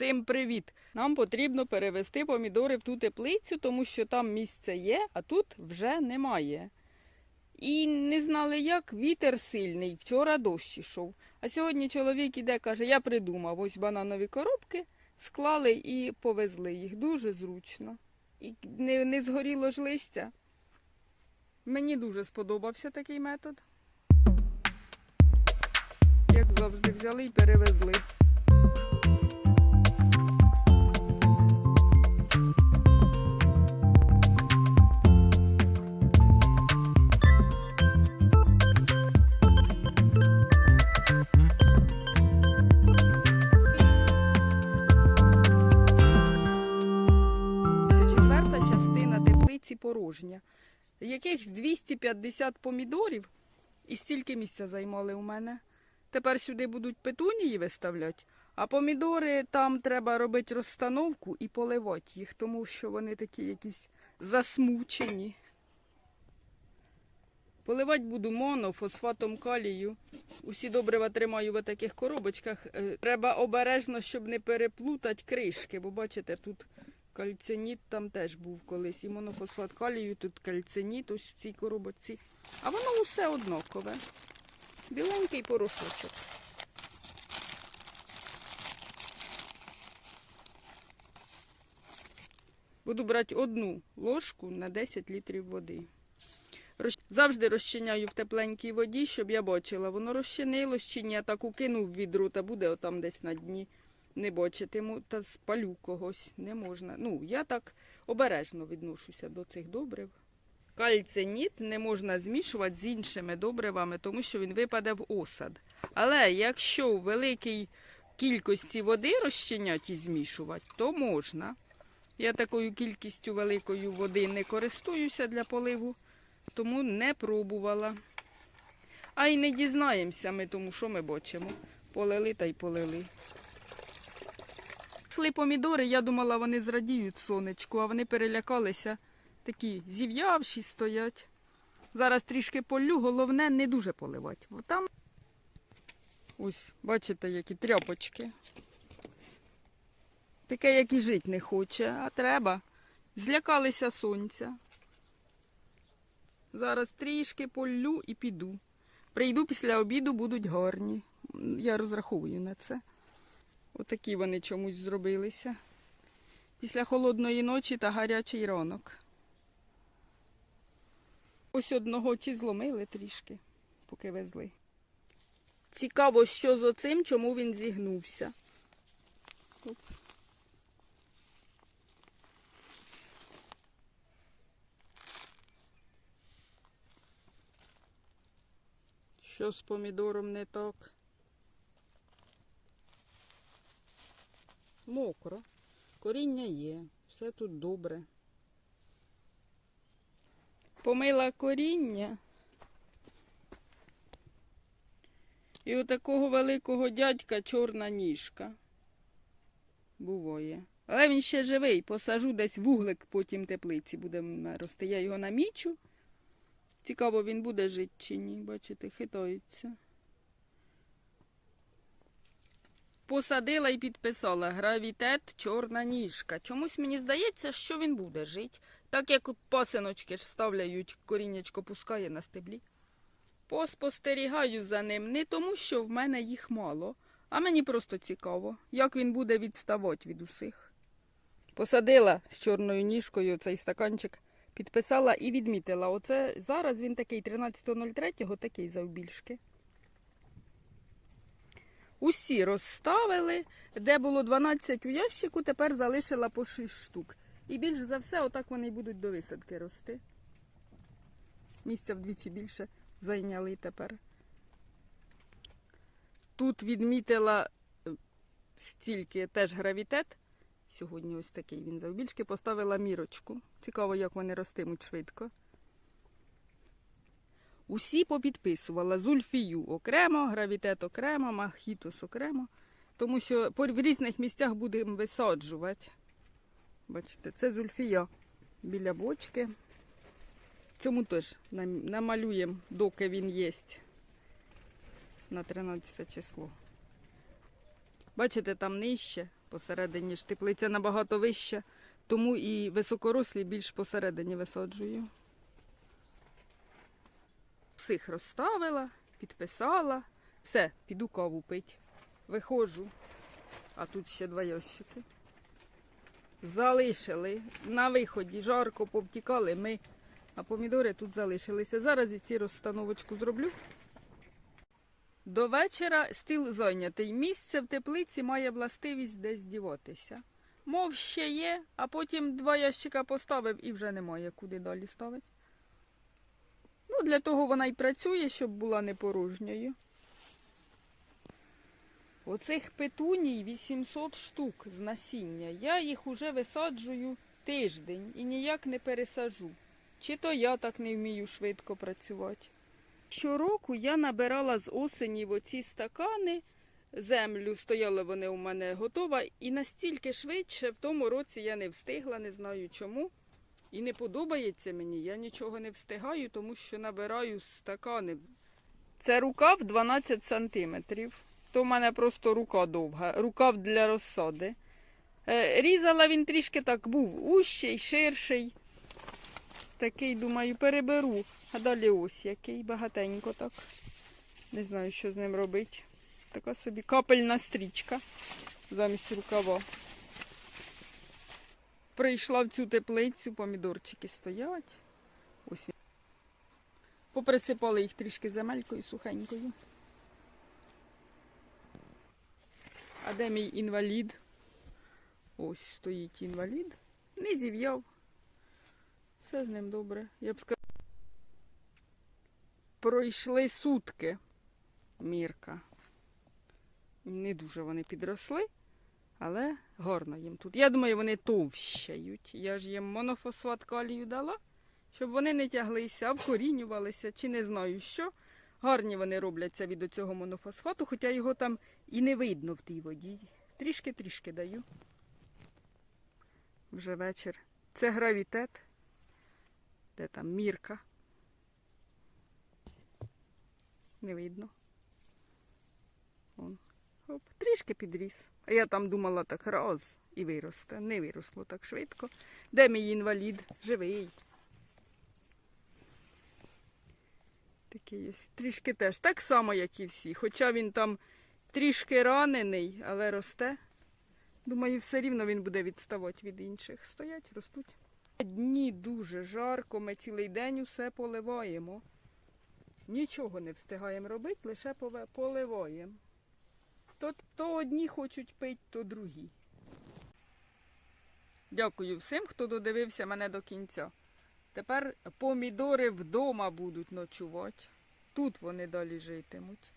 Всім привіт! Нам потрібно перевести помідори в ту теплицю, тому що там місце є, а тут вже немає. І не знали як, вітер сильний, вчора дощ ішов. А сьогодні чоловік іде, каже, я придумав, ось бананові коробки склали і повезли їх. Дуже зручно. І не, не згоріло ж листя. Мені дуже сподобався такий метод. Як завжди, взяли і перевезли. Частина порожня. Якихось 250 помідорів і стільки місця займали у мене. Тепер сюди будуть петунії виставляти, а помідори там треба робити розстановку і поливати їх, тому що вони такі якісь засмучені. Поливати буду моно, фосфатом калію. Усі добрива тримаю в таких коробочках. Е, Треба обережно, щоб не переплутати кришки, бо бачите, тут кальциніт там теж був колись. І монофосфат калію, тут кальциніт ось в цій коробочці. А воно усе однакове. Біленький порошочок. Буду брати одну ложку на 10 літрів води. Завжди розчиняю в тепленькій воді, щоб я бачила, воно розчинилось чи ні. Я так укину в відро та буде отам десь на дні. Не бачитиму та спалю когось. Не можна. Ну, я так обережно відношуся до цих добрив. Кальциніт не можна змішувати з іншими добривами, тому що він випаде в осад. Але якщо у великій кількості води розчиняти і змішувати, то можна. Я такою кількістю великою води не користуюся для поливу, тому не пробувала. А й не дізнаємося ми тому, що ми бачимо. Полили та й полили. Сли помідори, я думала, вони зрадіють сонечку, а вони перелякалися. Такі зів'явші стоять. Зараз трішки полю, головне не дуже поливати. Бо там ось, бачите, які тряпочки. Таке, як і жити не хоче, а треба. Злякалися сонця. Зараз трішки полю і піду. Прийду після обіду, будуть гарні. Я розраховую на це. Отакі вони чомусь зробилися. Після холодної ночі та гарячий ранок. Ось одного чи зломили трішки, поки везли. Цікаво, що з оцим, чому він зігнувся. Що з помідором не так? Мокро. Коріння є, все тут добре. Помила коріння. І у такого великого дядька чорна ніжка. Буває. Але він ще живий, посажу десь вуглик, потім теплиці буде рости. Я його намічу. Цікаво, він буде жити чи ні. Бачите, хитається. Посадила і підписала гравітет чорна ніжка. Чомусь мені здається, що він буде жити. Так як пасиночки ж ставляють, коріннячко пускає на стеблі. Поспостерігаю за ним не тому, що в мене їх мало, а мені просто цікаво, як він буде відставати від усіх. Посадила з чорною ніжкою цей стаканчик, підписала і відмітила. Оце зараз він такий 13.03, такий завбільшки. Усі розставили, де було 12 у ящику, тепер залишила по 6 штук. І більш за все, отак вони й будуть до висадки рости. Місця вдвічі більше зайняли тепер. Тут відмітила е, стільки теж гравітет. Сьогодні ось такий він завбільшки. Поставила мірочку. Цікаво, як вони ростимуть швидко. Усі попідписувала зульфію окремо, гравітет окремо, махітус окремо. Тому що в різних місцях будемо висаджувати. Бачите, це зульфія біля бочки. Цьому теж намалюємо, доки він є на 13 число. Бачите, там нижче Посередині ж теплиця набагато вища, тому і високорослі більш посередині висаджую. Всіх розставила, підписала. Все, піду каву пить. Виходжу. А тут ще два ящики. Залишили. На виході жарко повтікали ми, а помідори тут залишилися. Зараз і ці розстановочку зроблю. До вечора стіл зайнятий. Місце в теплиці має властивість десь діватися. Мов ще є, а потім два ящика поставив і вже немає куди далі ставити. Для того вона й працює, щоб була не порожньою. Оцих петуній 800 штук з насіння. Я їх уже висаджую тиждень і ніяк не пересажу. Чи то я так не вмію швидко працювати. Щороку я набирала з осені в оці стакани. Землю стояли вони у мене готова, і настільки швидше в тому році я не встигла, не знаю чому. І не подобається мені, я нічого не встигаю, тому що набираю стакани. Це рукав 12 сантиметрів. То в мене просто рука довга, рукав для розсади. Е, Різала він трішки так був ущий, ширший. Такий, думаю, переберу. А далі ось який багатенько так. Не знаю, що з ним робити. Така собі капельна стрічка замість рукава. Прийшла в цю теплицю, помідорчики стоять. Ось. Поприсипали їх трішки земелькою сухенькою. А де мій інвалід? Ось стоїть інвалід. Не зів'яв. Все з ним добре. Я б сказала. Пройшли сутки. Мірка. Не дуже вони підросли, але гарно їм тут. Я думаю, вони товщають. Я ж їм монофосфат калію дала, щоб вони не тяглися, а вкорінювалися, чи не знаю що. Гарні вони робляться від цього монофосфату, хоча його там і не видно в тій воді. Трішки-трішки даю. Вже вечір. Це гравітет. Де там мірка? Не видно. Вон. Оп, трішки підріс. А я там думала так раз і виросте. Не виросло так швидко. Де мій інвалід? Живий. Такий ось. Трішки теж. Так само, як і всі. Хоча він там трішки ранений, але росте. Думаю, все рівно він буде відставати від інших. Стоять, ростуть. Дні дуже жарко, ми цілий день усе поливаємо. Нічого не встигаємо робити, лише поливаємо. То, то одні хочуть пити, то другі. Дякую всім, хто додивився мене до кінця. Тепер помідори вдома будуть ночувати. Тут вони далі житимуть.